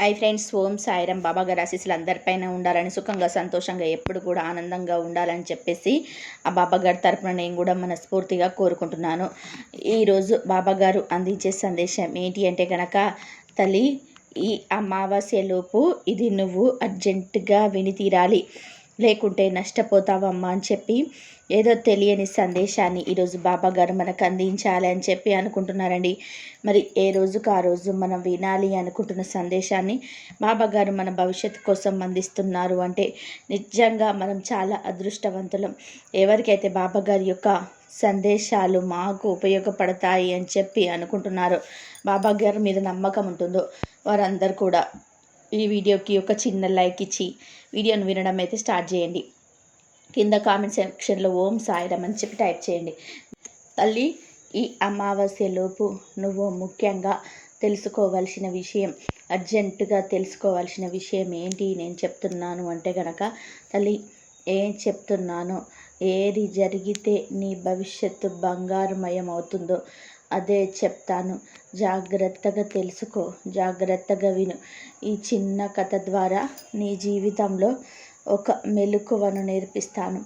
I friends Om Sairam Baba గారి ఆశీస్సులు అందరిపైన ఉండాలని సుఖంగా సంతోషంగా ఎప్పుడు కూడా ఆనందంగా ఉండాలని చెప్పేసి ఆ బాబా గారి తరపున నేను కూడా మనస్ఫూర్తిగా కోరుకుంటున్నాను. ఈరోజు బాబా గారు అందించే సందేశం ఏంటి అంటే కనుక తల్లి ఈ అమావాస్యలోపు ఇది నువ్వు అర్జెంటుగా విని తీరాలి. లేకుంటే నష్టపోతావమ్మా అని చెప్పి ఏదో తెలియని సందేశాన్ని ఈరోజు బాబా గారు మనకు అందించాలి అని చెప్పి అనుకుంటున్నారండి. మరి ఏ రోజుకు ఆ రోజు మనం వినాలి అనుకుంటున్న సందేశాన్ని బాబా గారు మన భవిష్యత్తు కోసం అందిస్తున్నారు అంటే నిజంగా మనం చాలా అదృష్టవంతులం. ఎవరికైతే బాబా గారి యొక్క సందేశాలు మాకు ఉపయోగపడతాయి అని చెప్పి అనుకుంటున్నారు బాబా గారి మీద నమ్మకం ఉంటుందో వారందరూ కూడా ఈ వీడియోకి ఒక చిన్న లైక్ ఇచ్చి వీడియోను వినడం అయితే స్టార్ట్ చేయండి. కింద కామెంట్ సెక్షన్లో ఓం సాయిరం అని చెప్పి టైప్ చేయండి. తల్లి ఈ అమావాస్యలోపు నువ్వు ముఖ్యంగా తెలుసుకోవాల్సిన విషయం అర్జెంటుగా తెలుసుకోవాల్సిన విషయం ఏంటి నేను చెప్తున్నాను అంటే గనక తల్లి ఏం చెప్తున్నాను ఏది జరిగితే నీ భవిష్యత్తు బంగారుమయం అవుతుందో అదే చెప్తాను. జాగ్రత్తగా తెలుసుకో. జాగ్రత్తగా విను. ఈ చిన్న కథ ద్వారా నీ జీవితంలో ఒక మెలకువను నేర్పిస్తాను.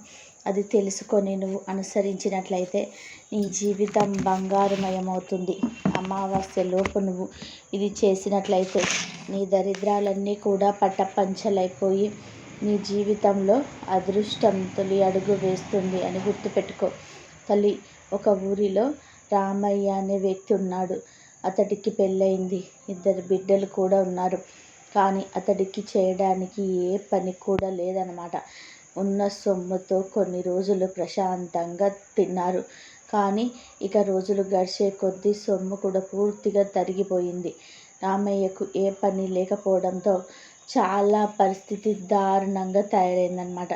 అది తెలుసుకొని నువ్వు అనుసరించినట్లయితే నీ జీవితం బంగారుమయమవుతుంది. అమావాస్యలోపు నువ్వు ఇది చేసినట్లయితే నీ దరిద్రాలన్నీ కూడా పట్టపంచలైపోయి నీ జీవితంలో అదృష్టం తొలి అడుగు వేస్తుంది అని గుర్తుపెట్టుకో. తల్లి ఒక ఊరిలో రామయ్య అనే వ్యక్తి ఉన్నాడు. అతడికి పెళ్ళయింది. ఇద్దరు బిడ్డలు కూడా ఉన్నారు. కానీ అతడికి చేయడానికి ఏ పని కూడా లేదనమాట ఉన్న సొమ్ముతో కొన్ని రోజులు ప్రశాంతంగా తిన్నారు. కానీ ఇక రోజులు గడిచే కొద్దీ సొమ్ము కూడా పూర్తిగా తరిగిపోయింది. రామయ్యకు ఏ పని లేకపోవడంతో చాలా పరిస్థితి దారుణంగా తయారైందనమాట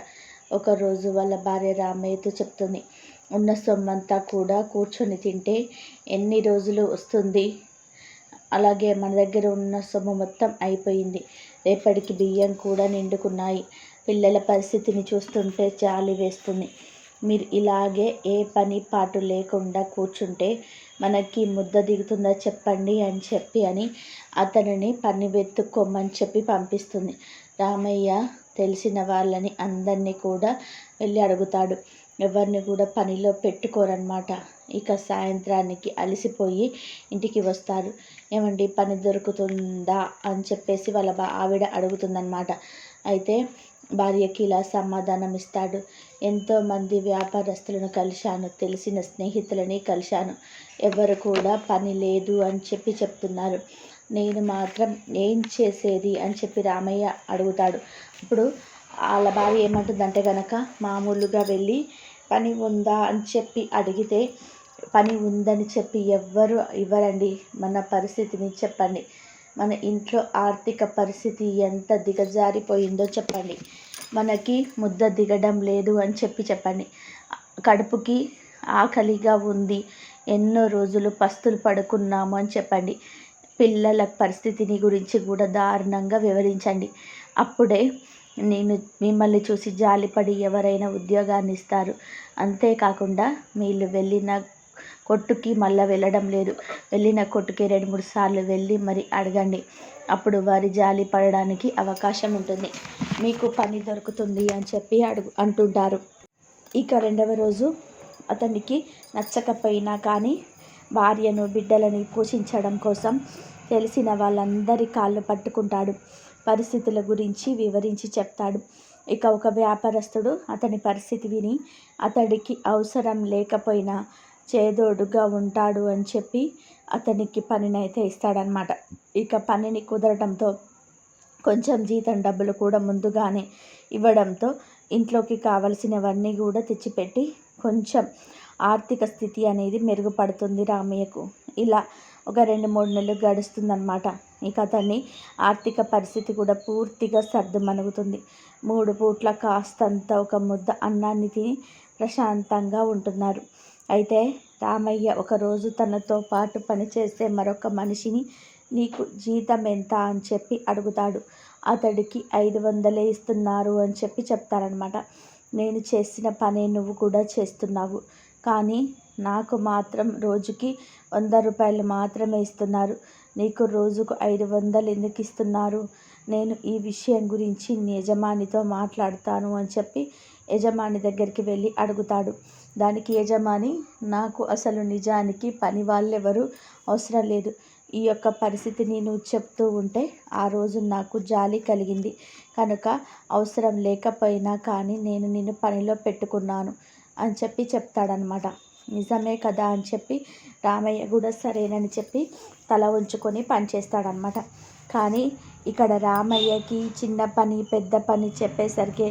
ఒకరోజు వాళ్ళ భార్య రామయ్యతో చెప్తుంది. ఉన్న సొమ్మంతా కూడా కూర్చొని తింటే ఎన్ని రోజులు వస్తుంది? అలాగే మన దగ్గర ఉన్న సొమ్ము మొత్తం అయిపోయింది. రేపటికి బియ్యం కూడా నిండుకున్నాయి. పిల్లల పరిస్థితిని చూస్తుంటే జాలి వేస్తుంది. మీరు ఇలాగే ఏ పని పాటు లేకుండా కూర్చుంటే మనకి ముద్ద దిగుతుందా చెప్పండి అని చెప్పి అని అతనిని పని వెతుక్కోమని చెప్పి పంపిస్తుంది. రామయ్య తెలిసిన వాళ్ళని అందరినీ కూడా వెళ్ళి అడుగుతాడు. ఎవరిని కూడా పనిలో పెట్టుకోరనమాట ఇక సాయంత్రానికి అలసిపోయి ఇంటికి వస్తారు. ఏమండి పని దొరుకుతుందా అని చెప్పేసి వాళ్ళ ఆవిడ అడుగుతుందనమాట అయితే భార్యకి ఇలా సమాధానం ఇస్తాడు. ఎంతోమంది వ్యాపారస్తులను కలిశాను. తెలిసిన స్నేహితులని కలిశాను. ఎవరు కూడా పని లేదు అని చెప్పి చెప్తున్నారు. నేను మాత్రం ఏం చేసేది? అని చెప్పి రామయ్య అడుగుతాడు. ఇప్పుడు వాళ్ళ భార్య ఏమంటుందంటే కనుక మామూలుగా వెళ్ళి పని ఉందా అని చెప్పి అడిగితే పని ఉందని చెప్పి ఎవ్వరు ఇవ్వరండి. మన పరిస్థితిని చెప్పండి. మన ఇంట్లో ఆర్థిక పరిస్థితి ఎంత దిగజారిపోయిందో చెప్పండి. మనకి ముద్ద దిగడం లేదు అని చెప్పి చెప్పండి. కడుపుకి ఆకలిగా ఉంది. ఎన్నో రోజులు పస్తులు పడుకున్నాము అని చెప్పండి. పిల్లల పరిస్థితిని గురించి కూడా దారుణంగా వివరించండి. అప్పుడే నేను మిమ్మల్ని చూసి జాలిపడి ఎవరైనా ఉద్యోగాన్ని ఇస్తారు. అంతేకాకుండా మీరు వెళ్ళిన కొట్టుకి మళ్ళీ వెళ్ళడం లేదు. వెళ్ళిన కొట్టుకి రెండు మూడు సార్లు వెళ్ళి మరి అడగండి. అప్పుడు వారి జాలి పడడానికి అవకాశం ఉంటుంది. మీకు పని దొరుకుతుంది అని చెప్పి అడుగు అంటుంటారు. ఇక రెండవ రోజు అతనికి నచ్చకపోయినా కానీ భార్యను బిడ్డలని పోషించడం కోసం తెలిసిన వాళ్ళందరి కాళ్ళు పట్టుకుంటాడు. పరిస్థితుల గురించి వివరించి చెప్తాడు. ఇక ఒక వ్యాపారస్తుడు అతని పరిస్థితి విని అతడికి అవసరం లేకపోయినా చేదోడుగా ఉంటాడు అని చెప్పి అతనికి పనినైతే ఇస్తాడనమాట ఇక పనిని కుదరడంతో కొంచెం జీతం డబ్బులు కూడా ముందుగానే ఇవ్వడంతో ఇంట్లోకి కావలసినవన్నీ కూడా తెచ్చిపెట్టి కొంచెం ఆర్థిక స్థితి అనేది మెరుగుపడుతుంది రామయ్యకు. ఇలా ఒక రెండు మూడు నెలలు గడుస్తుందన్నమాట. ఇక అతన్ని ఆర్థిక పరిస్థితి కూడా పూర్తిగా సర్దుమణుగుతుంది. మూడు పూట్ల కాస్తంత ఒక ముద్ద అన్నాన్ని తిని ప్రశాంతంగా ఉంటున్నారు. అయితే రామయ్య ఒకరోజు తనతో పాటు పనిచేసే మరొక మనిషిని నీకు జీతం ఎంత అని చెప్పి అడుగుతాడు. అతడికి ఐదు వందలే ఇస్తున్నారు అని చెప్పి చెప్తారనమాట నేను చేసిన పనే నువ్వు కూడా చేస్తున్నావు. కానీ నాకు మాత్రం రోజుకి వంద రూపాయలు మాత్రమే ఇస్తున్నారు. నీకు రోజుకు ఐదు వందలు ఎందుకు ఇస్తున్నారు? నేను ఈ విషయం గురించి నీ యజమానితో మాట్లాడతాను అని చెప్పి యజమాని దగ్గరికి వెళ్ళి అడుగుతాడు. దానికి యజమాని నాకు అసలు నిజానికి పని వాళ్ళెవరు అవసరం లేదు. ఈ యొక్క పరిస్థితిని నువ్వు చెప్తూ ఉంటే ఆ రోజు నాకు జాలి కలిగింది. కనుక అవసరం లేకపోయినా కానీ నేను నిన్ను పనిలో పెట్టుకున్నాను అని చెప్పి చెప్తాడనమాట నిజమే కదా అని చెప్పి రామయ్య కూడా సరేనని చెప్పి తల ఉంచుకొని పనిచేస్తాడనమాట కానీ ఇక్కడ రామయ్యకి చిన్న పని పెద్ద పని చెప్పేసరికి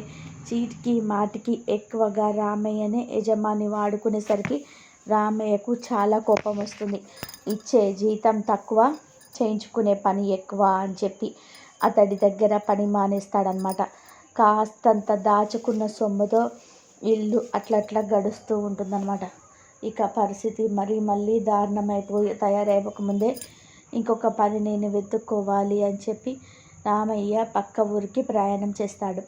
చీటికి మాటికి ఎక్కువగా రామయ్యనే యజమాని వాడుకునేసరికి రామయ్యకు చాలా కోపం వస్తుంది. ఇచ్చే జీతం తక్కువ చేయించుకునే పని ఎక్కువ అని చెప్పి అతడి దగ్గర పని మానేస్తాడనమాట కాస్తంత దాచుకున్న సొమ్ముతో ఇల్లు అట్లట్లా గడుస్తూ ఉంటుందన్నమాట. ఇక పరిస్థితి మరి మళ్ళీ దారుణమైపోయి తయారైపోకముందే ఇంకొక పని నేను వెతుక్కోవాలి అని చెప్పి రామయ్య పక్క ఊరికి ప్రయాణం చేస్తాడు.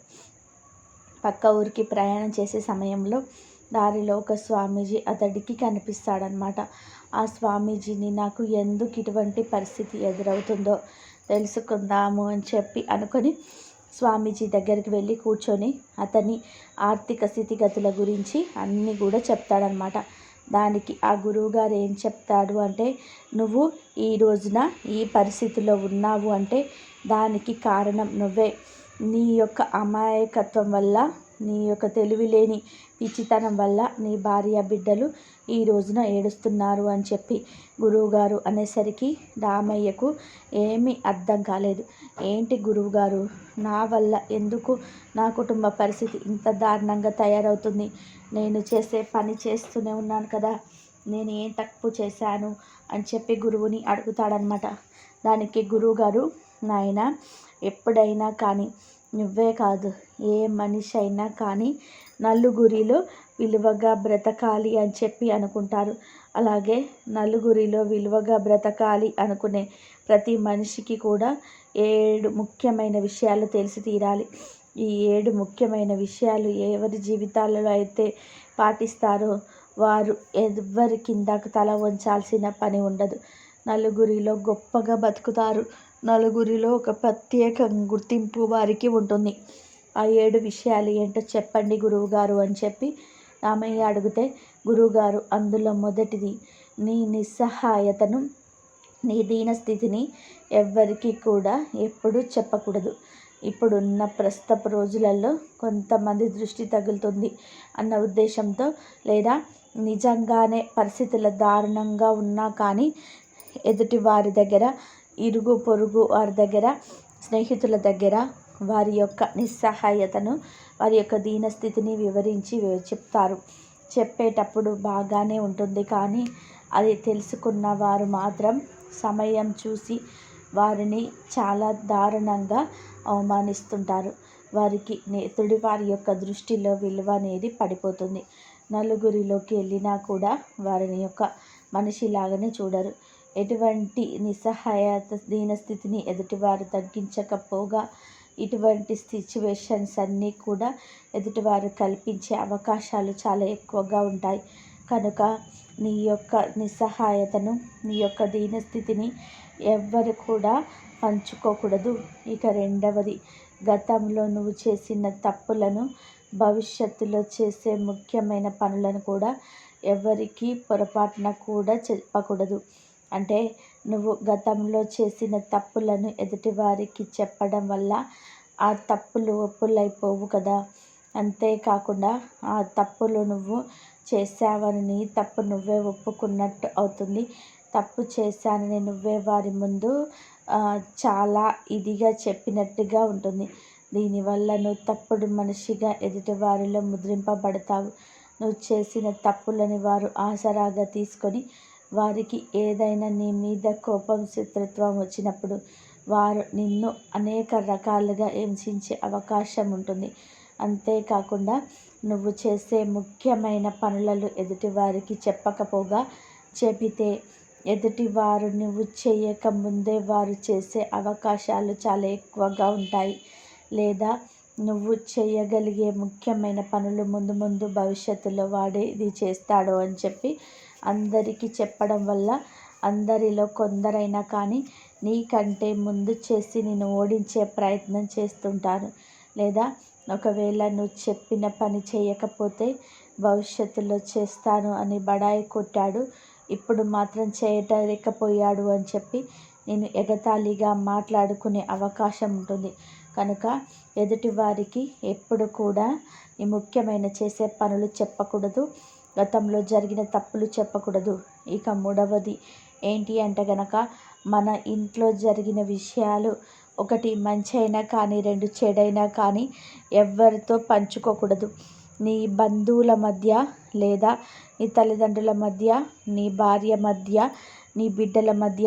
పక్క ఊరికి ప్రయాణం చేసే సమయంలో దారిలో ఒక స్వామీజీ అతడికి కనిపిస్తాడనమాట ఆ స్వామీజీని నాకు ఎందుకు ఇటువంటి పరిస్థితి ఎదురవుతుందో తెలుసుకుందాము అని చెప్పి అనుకొని స్వామీజీ దగ్గరికి వెళ్ళి కూర్చొని అతని ఆర్థిక స్థితిగతుల గురించి అన్నీ కూడా చెప్తాడనమాట దానికి ఆ గురువుగారు ఏం చెప్తాడు అంటే నువ్వు ఈ రోజున ఈ పరిస్థితిలో ఉన్నావు అంటే దానికి కారణం నువ్వే. నీ యొక్క అమాయకత్వం వల్ల నీ యొక్క తెలివి లేని పిచ్చితనం వల్ల నీ భార్య బిడ్డలు ఈ రోజున ఏడుస్తున్నారు అని చెప్పి గురువుగారు అనేసరికి రామయ్యకు ఏమీ అర్థం కాలేదు. ఏంటి గురువుగారు? నా వల్ల ఎందుకు నా కుటుంబ పరిస్థితి ఇంత దారుణంగా తయారవుతుంది? నేను చేసే పని చేస్తూనే ఉన్నాను కదా. నేను ఏం తక్కువ చేశాను అని చెప్పి గురువుని అడుగుతాడనమాట దానికి గురువుగారు నాయన ఎప్పుడైనా కానీ నువ్వే కాదు ఏ మనిషి అయినా కానీ నలుగురిలో విలువగా బ్రతకాలి అని చెప్పి అనుకుంటారు. అలాగే నలుగురిలో విలువగా బ్రతకాలి అనుకునే ప్రతి మనిషికి కూడా ఏడు ముఖ్యమైన విషయాలు తెలిసి తీరాలి. ఈ ఏడు ముఖ్యమైన విషయాలు ఎవరి జీవితాలలో అయితే పాటిస్తారో వారు ఎవరి కిందకు తల వంచాల్సిన పని ఉండదు. నలుగురిలో గొప్పగా బతుకుతారు. నలుగురిలో ఒక ప్రత్యేక గుర్తింపు వారికి ఉంటుంది. ఆ ఏడు విషయాలు ఏంటో చెప్పండి గురువుగారు అని చెప్పి రామయ్య అడిగితే గురువుగారు అందులో మొదటిది నీ నిస్సహాయతను నీ దీనస్థితిని ఎవ్వరికి కూడా ఎప్పుడూ చెప్పకూడదు. ఇప్పుడున్న ప్రస్తుత రోజులలో కొంతమంది దృష్టి తగులుతుంది అన్న ఉద్దేశంతో లేదా నిజంగానే పరిస్థితుల దారుణంగా ఉన్నా కానీ ఎదుటి వారి దగ్గర ఇరుగు పొరుగు వారి దగ్గర స్నేహితుల దగ్గర వారి యొక్క నిస్సహాయతను వారి యొక్క దీనస్థితిని వివరించి చెప్తారు. చెప్పేటప్పుడు బాగానే ఉంటుంది కానీ అది తెలుసుకున్న వారు మాత్రం సమయం చూసి వారిని చాలా దారుణంగా అవమానిస్తుంటారు. వారికి నేతుడి వారి యొక్క దృష్టిలో విలువ అనేది పడిపోతుంది. నలుగురిలోకి వెళ్ళినా కూడా వారిని యొక్క మనిషిలాగానే చూడరు. ఎటువంటి నిస్సహాయత దీనస్థితిని ఎదుటివారు తగ్గించకపోగా ఇటువంటి సిచ్యువేషన్స్ అన్నీ కూడా ఎదుటివారు కల్పించే అవకాశాలు చాలా ఎక్కువగా ఉంటాయి. కనుక నీ యొక్క నిస్సహాయతను నీ యొక్క దీనస్థితిని ఎవ్వరు కూడా పంచుకోకూడదు. ఇక రెండవది గతంలో నువ్వు చేసిన తప్పులను భవిష్యత్తులో చేసే ముఖ్యమైన పనులను కూడా ఎవరికి పొరపాటున కూడా చెప్పకూడదు. అంటే నువ్వు గతంలో చేసిన తప్పులను ఎదుటివారికి చెప్పడం వల్ల ఆ తప్పులు ఒప్పులైపోవు కదా. అంతేకాకుండా ఆ తప్పులు నువ్వు చేసావని నీ తప్పు నువ్వే ఒప్పుకున్నట్టు అవుతుంది. తప్పు చేశానని నువ్వే వారి ముందు చాలా ఇదిగా చెప్పినట్టుగా ఉంటుంది. దీనివల్ల నువ్వు తప్పుడు మనిషిగా ఎదుటివారిలో ముద్రింపబడతావు. నువ్వు చేసిన తప్పులని వారు ఆసరాగా తీసుకొని వారికి ఏదైనా నీ మీద కోపం శత్రుత్వం వచ్చినప్పుడు వారు నిన్ను అనేక రకాలుగా హింసించే అవకాశం ఉంటుంది. అంతేకాకుండా నువ్వు చేసే ముఖ్యమైన పనులను ఎదుటివారికి చెప్పకపోగా చెబితే ఎదుటివారు నువ్వు చేయక ముందే వారు చేసే అవకాశాలు చాలా ఎక్కువగా ఉంటాయి. లేదా నువ్వు చేయగలిగే ముఖ్యమైన పనులు ముందు ముందు భవిష్యత్తులో వాడే ఇది చేస్తాడు అని చెప్పి అందరికీ చెప్పడం వల్ల అందరిలో కొందరైనా కానీ నీకంటే ముందు చేసి నేను ఓడించే ప్రయత్నం చేస్తుంటారు. లేదా ఒకవేళ నువ్వు చెప్పిన పని చేయకపోతే భవిష్యత్తులో చేస్తాను అని బడాయి కొట్టాడు. ఇప్పుడు మాత్రం చేయలేకపోయాడు అని చెప్పి నేను ఎగతాళిగా మాట్లాడుకునే అవకాశం ఉంటుంది. కనుక ఎదుటివారికి ఎప్పుడు కూడా ఈ ముఖ్యమైన చేసే పనులు చెప్పకూడదు. గతంలో జరిగిన తప్పులు చెప్పకూడదు. ఇక మూడవది ఏంటి అంటే గనక మన ఇంట్లో జరిగిన విషయాలు ఒకటి మంచి అయినా కానీ రెండు చెడైనా కానీ ఎవరితో పంచుకోకూడదు. నీ బంధువుల మధ్య లేదా నీ తల్లిదండ్రుల మధ్య నీ భార్య మధ్య నీ బిడ్డల మధ్య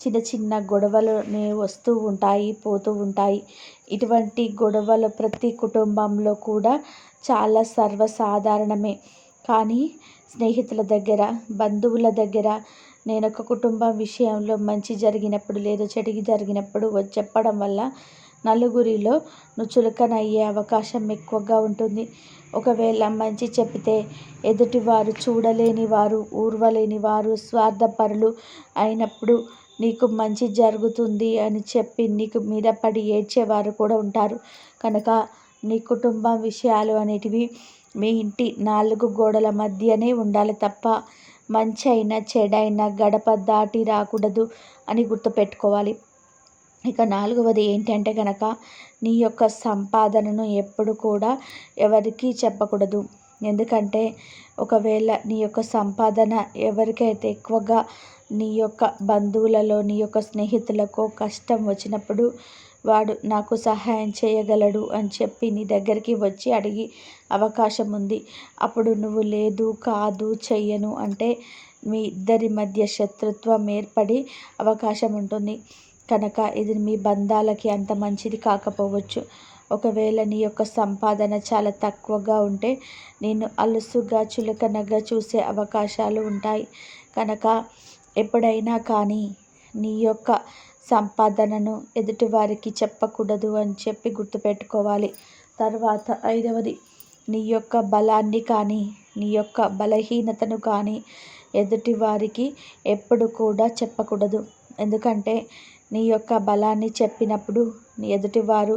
చిన్న చిన్న గొడవలు వస్తూ ఉంటాయి పోతూ ఉంటాయి. ఇటువంటి గొడవలు ప్రతి కుటుంబంలో కూడా చాలా సర్వసాధారణమే. కానీ స్నేహితుల దగ్గర బంధువుల దగ్గర నేను ఒక కుటుంబం విషయంలో మంచి జరిగినప్పుడు లేదా చెడు జరిగినప్పుడు చెప్పడం వల్ల నలుగురిలో నువ్వు చులకనయ్యే అవకాశం ఎక్కువగా ఉంటుంది. ఒకవేళ మంచి చెప్తే ఎదుటివారు చూడలేని వారు ఊర్వలేని వారు స్వార్థపరులు అయినప్పుడు నీకు మంచి జరుగుతుంది అని చెప్పి నీకు మీద పడి ఏడ్చేవారు కూడా ఉంటారు. కనుక నీ కుటుంబం విషయాలు అనేటివి మీ ఇంటి నాలుగు గోడల మధ్యనే ఉండాలి తప్ప మంచి అయినా చెడైనా గడప దాటి రాకూడదు అని గుర్తుపెట్టుకోవాలి. ఇక నాలుగవది ఏంటంటే కనుక నీ యొక్క సంపాదనను ఎప్పుడు కూడా ఎవరికీ చెప్పకూడదు. ఎందుకంటే ఒకవేళ నీ యొక్క సంపాదన ఎవరికైతే ఎక్కువగా నీ యొక్క బంధువులలో నీ యొక్క స్నేహితులకు కష్టం వచ్చినప్పుడు వాడు నాకు సహాయం చేయగలడు అని చెప్పి నీ దగ్గరికి వచ్చి అడిగి అవకాశం ఉంది అప్పుడు నువ్వు లేదు కాదు చెయ్యను అంటే మీ ఇద్దరి మధ్య శత్రుత్వం ఏర్పడి అవకాశం ఉంటుంది కనుక ఇది మీ బంధాలకి అంత మంచిది కాకపోవచ్చు. ఒకవేళ నీ యొక్క సంపాదన చాలా తక్కువగా ఉంటే నేను అలుసుగా చులకనగా చూసే అవకాశాలు ఉంటాయి. కనుక ఎప్పుడైనా కానీ నీ యొక్క సంపాదనను ఎదుటివారికి చెప్పకూడదు అని చెప్పి గుర్తుపెట్టుకోవాలి. తర్వాత ఐదవది నీ యొక్క బలాన్ని కానీ నీ యొక్క బలహీనతను కానీ ఎదుటివారికి ఎప్పుడు కూడా చెప్పకూడదు. ఎందుకంటే నీ యొక్క బలాన్ని చెప్పినప్పుడు నీ ఎదుటివారు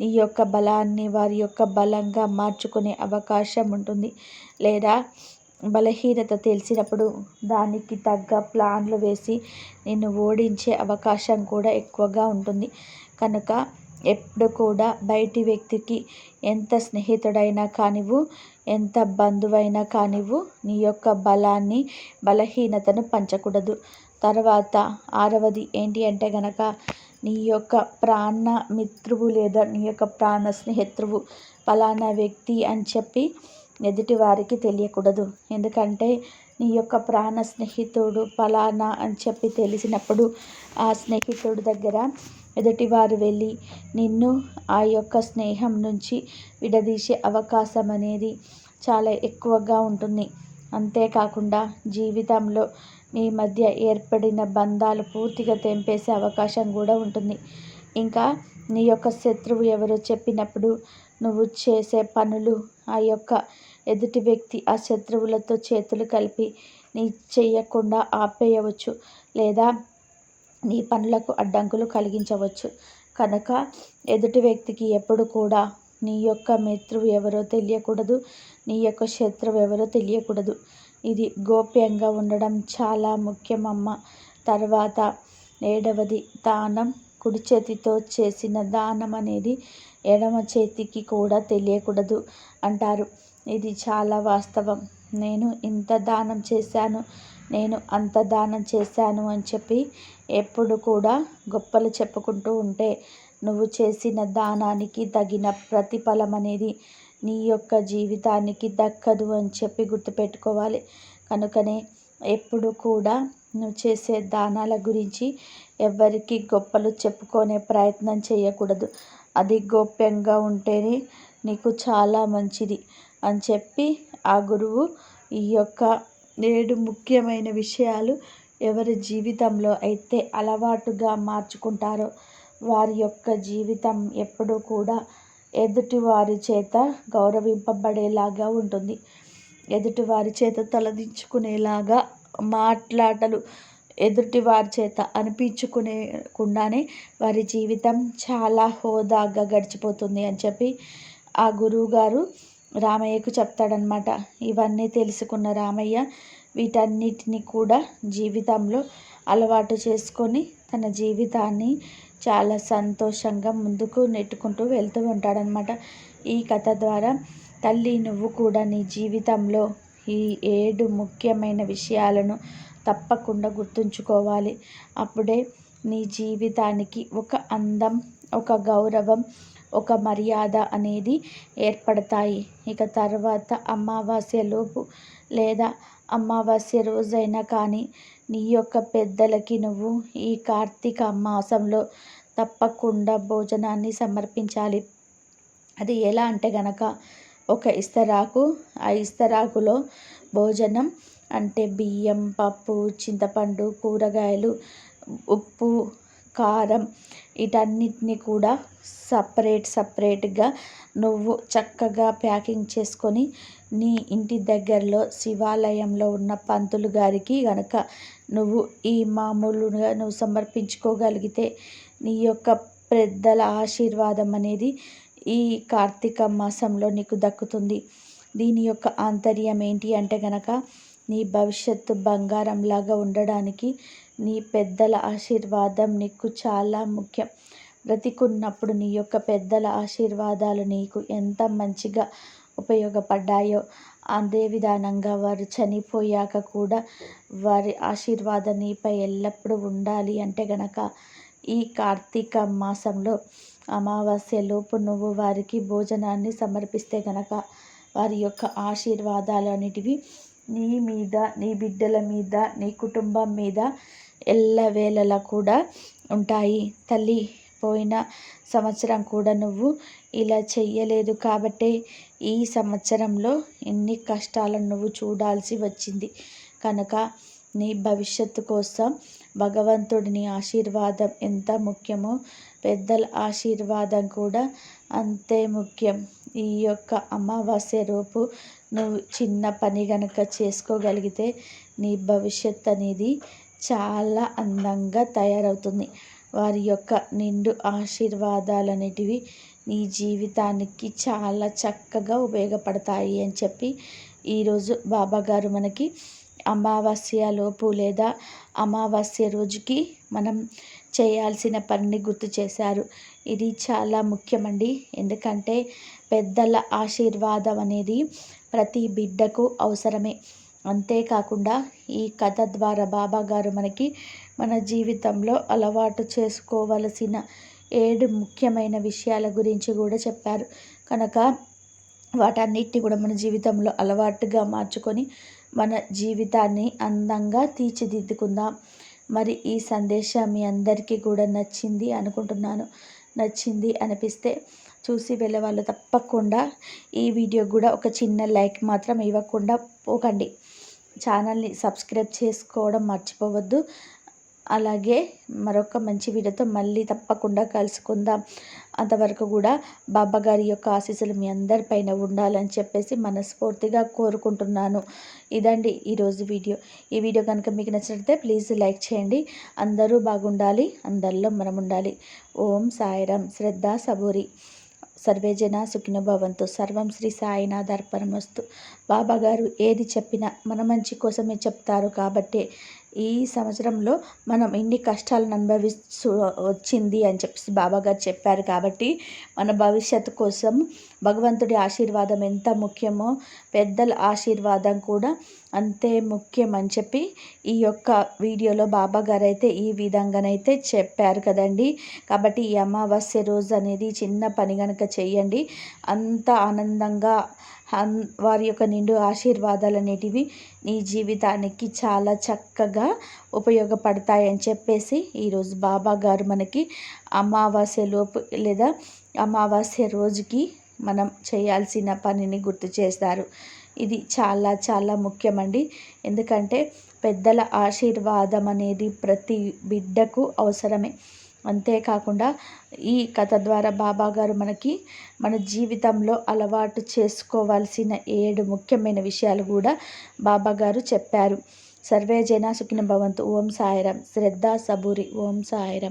నీ యొక్క బలాన్ని వారి యొక్క బలంగా మార్చుకునే అవకాశం ఉంటుంది. లేదా బలహీనత తెలిసినప్పుడు దానికి తగ్గ ప్లాన్లు వేసి నిన్ను ఓడించే అవకాశం కూడా ఎక్కువగా ఉంటుంది. కనుక ఎప్పుడు కూడా బయటి వ్యక్తికి ఎంత స్నేహితుడైనా కానివ్వు ఎంత బంధువైనా కానివ్వు నీ యొక్క బలాన్ని బలహీనతను పంచకూడదు. తర్వాత ఆరవది ఏంటి అంటే గనక నీ యొక్క ప్రాణ మిత్రువు లేదా నీ యొక్క ప్రాణ స్నేహితువు ఫలానా వ్యక్తి అని చెప్పి ఎదుటి వారికి తెలియకూడదు. ఎందుకంటే నీ యొక్క ప్రాణ స్నేహితుడు ఫలానా అని చెప్పి తెలిసినప్పుడు ఆ స్నేహితుడి దగ్గర ఎదుటివారు వెళ్ళి నిన్ను ఆ యొక్క స్నేహం నుంచి విడదీసే అవకాశం అనేది చాలా ఎక్కువగా ఉంటుంది. అంతేకాకుండా జీవితంలో మీ మధ్య ఏర్పడిన బంధాలు పూర్తిగా తెంపేసే అవకాశం కూడా ఉంటుంది. ఇంకా నీ యొక్క శత్రువు ఎవరో చెప్పినప్పుడు నువ్వు చేసే పనులు ఆ యొక్క ఎదుటి వ్యక్తి ఆ శత్రువులతో చేతులు కలిపి నీ చేయకుండా ఆపేయవచ్చు లేదా నీ పనులకు అడ్డంకులు కలిగించవచ్చు. కనుక ఎదుటి వ్యక్తికి ఎప్పుడు కూడా నీ యొక్క మిత్రువు ఎవరో తెలియకూడదు నీ యొక్క శత్రువు ఎవరో తెలియకూడదు. ఇది గోప్యంగా ఉండడం చాలా ముఖ్యమమ్మ. తర్వాత ఏడవది దానం. కుడి చేతితో చేసిన దానం అనేది ఎడమ చేతికి కూడా తెలియకూడదు అంటారు. ఇది చాలా వాస్తవం. నేను ఇంత దానం చేశాను నేను అంత దానం చేశాను అని చెప్పి ఎప్పుడు కూడా గొప్పలు చెప్పుకుంటూ ఉంటే నువ్వు చేసిన దానానికి తగిన ప్రతిఫలం అనేది నీ యొక్క జీవితానికి దక్కదు అని చెప్పి గుర్తుపెట్టుకోవాలి. కనుకనే ఎప్పుడు కూడా నువ్వు చేసే దానాల గురించి ఎవరికి గొప్పలు చెప్పుకునే ప్రయత్నం చేయకూడదు. అది గోప్యంగా ఉంటేనే నీకు చాలా మంచిది. అని చెప్పి ఆ గురువు ఈ యొక్క ఏడు ముఖ్యమైన విషయాలు ఎవరి జీవితంలో అయితే అలవాటుగా మార్చుకుంటారో వారి యొక్క జీవితం ఎప్పుడూ కూడా ఎదుటి వారి చేత గౌరవింపబడేలాగా ఉంటుంది. ఎదుటి వారి చేత తలదించుకునేలాగా మాట్లాటలు ఎదుటి వారి చేత అనిపించుకునేకుండానే వారి జీవితం చాలా హోదాగా గడిచిపోతుంది అని చెప్పి ఆ గురువుగారు రామయ్యకు చెప్తాడనమాట ఇవన్నీ తెలుసుకున్న రామయ్య వీటన్నిటిని కూడా జీవితంలో అలవాటు చేసుకొని తన జీవితాన్ని చాలా సంతోషంగా ముందుకు నెట్టుకుంటూ వెళ్తూ ఉంటాడనమాట ఈ కథ ద్వారా తల్లి నువ్వు కూడా నీ జీవితంలో ఈ ఏడు ముఖ్యమైన విషయాలను తప్పకుండా గుర్తుంచుకోవాలి. అప్పుడే నీ జీవితానికి ఒక అందం ఒక గౌరవం ఒక మర్యాద అనేది ఏర్పడతాయి. ఇక తర్వాత అమావాస్యలోపు లేదా అమావాస్య రోజైనా కానీ నీ యొక్క పెద్దలకి నువ్వు ఈ కార్తీక మాసంలో తప్పకుండా భోజనాన్ని సమర్పించాలి. అది ఎలా అంటే గనక ఒక ఇస్తరాకు ఆ ఇస్తరాకులో భోజనం అంటే బియ్యం పప్పు చింతపండు కూరగాయలు ఉప్పు కారం వీటన్నిటిని కూడా సపరేట్ సపరేట్గా నువ్వు చక్కగా ప్యాకింగ్ చేసుకొని నీ ఇంటి దగ్గరలో శివాలయంలో ఉన్న పంతులు గారికి కనుక నువ్వు ఈ మామూలుగా నువ్వు సమర్పించుకోగలిగితే నీ యొక్క పెద్దల ఆశీర్వాదం అనేది ఈ కార్తీక మాసంలో నీకు దక్కుతుంది. దీని యొక్క ఆంతర్యం ఏంటి అంటే గనక నీ భవిష్యత్తు బంగారంలాగా ఉండడానికి నీ పెద్దల ఆశీర్వాదం నీకు చాలా ముఖ్యం. బ్రతికున్నప్పుడు నీ యొక్క పెద్దల ఆశీర్వాదాలు నీకు ఎంత మంచిగా ఉపయోగపడ్డాయో అదే విధానంగా వారు చనిపోయాక కూడా వారి ఆశీర్వాదం నీపై ఎల్లప్పుడూ ఉండాలి అంటే గనక ఈ కార్తీక మాసంలో అమావాస్యలోపు నువ్వు వారికి భోజనాన్ని సమర్పిస్తే గనక వారి యొక్క ఆశీర్వాదాలు అనేటివి నీ మీద నీ బిడ్డల మీద నీ కుటుంబం మీద ఎల్లవేళలా కూడా ఉంటాయి. తల్లి పోయిన సంవత్సరం కూడా నువ్వు ఇలా చెయ్యలేదు కాబట్టే ఈ సంవత్సరంలో ఎన్ని కష్టాలను నువ్వు చూడాల్సి వచ్చింది. కనుక నీ భవిష్యత్తు కోసం భగవంతుడిని ఆశీర్వాదం ఎంత ముఖ్యమో పెద్దల ఆశీర్వాదం కూడా అంతే ముఖ్యం. ఈ యొక్క అమావాస్య రూపు నువ్వు చిన్న పని కనుక చేసుకోగలిగితే నీ భవిష్యత్ అనేది చాలా అందంగా తయారవుతుంది. వారి యొక్క నిండు ఆశీర్వాదాలు అనేటివి నీ జీవితానికి చాలా చక్కగా ఉపయోగపడతాయి అని చెప్పి ఈరోజు బాబాగారు మనకి అమావాస్య లోపు లేదా అమావాస్య రోజుకి మనం చేయాల్సిన పనిని గుర్తు చేశారు. ఇది చాలా ముఖ్యమండి. ఎందుకంటే పెద్దల ఆశీర్వాదం అనేది ప్రతి బిడ్డకు అవసరమే. అంతేకాకుండా ఈ కథ ద్వారా బాబా గారు మనకి మన జీవితంలో అలవాటు చేసుకోవలసిన ఏడు ముఖ్యమైన విషయాల గురించి కూడా చెప్పారు. కనుక వాటన్నిటిని కూడా మన జీవితంలో అలవాటుగా మార్చుకొని మన జీవితాన్ని అందంగా తీర్చిదిద్దుకుందాం. మరి ఈ సందేశం మీ అందరికీ కూడా నచ్చింది అనుకుంటున్నాను. నచ్చింది అనిపిస్తే చూసి వెళ్ళే వాళ్ళు తప్పకుండా ఈ వీడియో కూడా ఒక చిన్న లైక్ మాత్రం ఇవ్వకుండా పోకండి. ఛానల్ని సబ్స్క్రైబ్ చేసుకోవడం మర్చిపోవద్దు. అలాగే మరొక మంచి వీడియోతో మళ్ళీ తప్పకుండా కలుసుకుందాం. అంతవరకు కూడా బాబా గారి యొక్క ఆశీస్సులు మీ అందరిపైన ఉండాలని చెప్పేసి మనస్ఫూర్తిగా కోరుకుంటున్నాను. ఇదండి ఈరోజు వీడియో. ఈ వీడియో కనుక మీకు నచ్చినట్లయితే ప్లీజ్ లైక్ చేయండి. అందరూ బాగుండాలి. అందరిలో మనం ఉండాలి ఓం సాయిరామ్ శ్రద్ధ సబూరి. సర్వే జన సుఖినభవంతు సర్వం శ్రీ సాయినాథ్ అర్పణమస్తు బాబా గారు ఏది చెప్పినా మన మంచి కోసమే చెప్తారు కాబట్టి ఈ సంవత్సరంలో మనం ఇన్ని కష్టాలను అనుభవిస్తూ వచ్చింది అని చెప్పి బాబాగారు చెప్పారు కాబట్టి మన భవిష్యత్తు కోసం భగవంతుడి ఆశీర్వాదం ఎంత ముఖ్యమో పెద్దల ఆశీర్వాదం కూడా అంతే ముఖ్యం అని చెప్పి ఈ యొక్క వీడియోలో బాబా గారు అయితే ఈ విధంగానైతే చెప్పారు కదండి. కాబట్టి ఈ అమావాస్య రోజు అనేది చిన్న పని కనుక చేయండి. అంత ఆనందంగా వారి యొక్క నిండు ఆశీర్వాదాలు అనేటివి నీ జీవితానికి చాలా చక్కగా ఉపయోగపడతాయని చెప్పేసి ఈరోజు బాబా గారు మనకి అమావాస్య లోపు లేదా అమావాస్య రోజుకి మనం చేయాల్సిన పనిని గుర్తు చేస్తారు. ఇది చాలా చాలా ముఖ్యమండి. ఎందుకంటే పెద్దల ఆశీర్వాదం అనేది ప్రతి బిడ్డకు అవసరమే. అంతేకాకుండా ఈ కథ ద్వారా బాబా గారు మనకి మన జీవితంలో అలవాటు చేసుకోవాల్సిన ఏడు ముఖ్యమైన విషయాలు కూడా బాబా గారు చెప్పారు. సర్వే జన సుఖిన భవంతు. ఓం సాయిరం శ్రద్ధ సబూరి. ఓం సాయిరం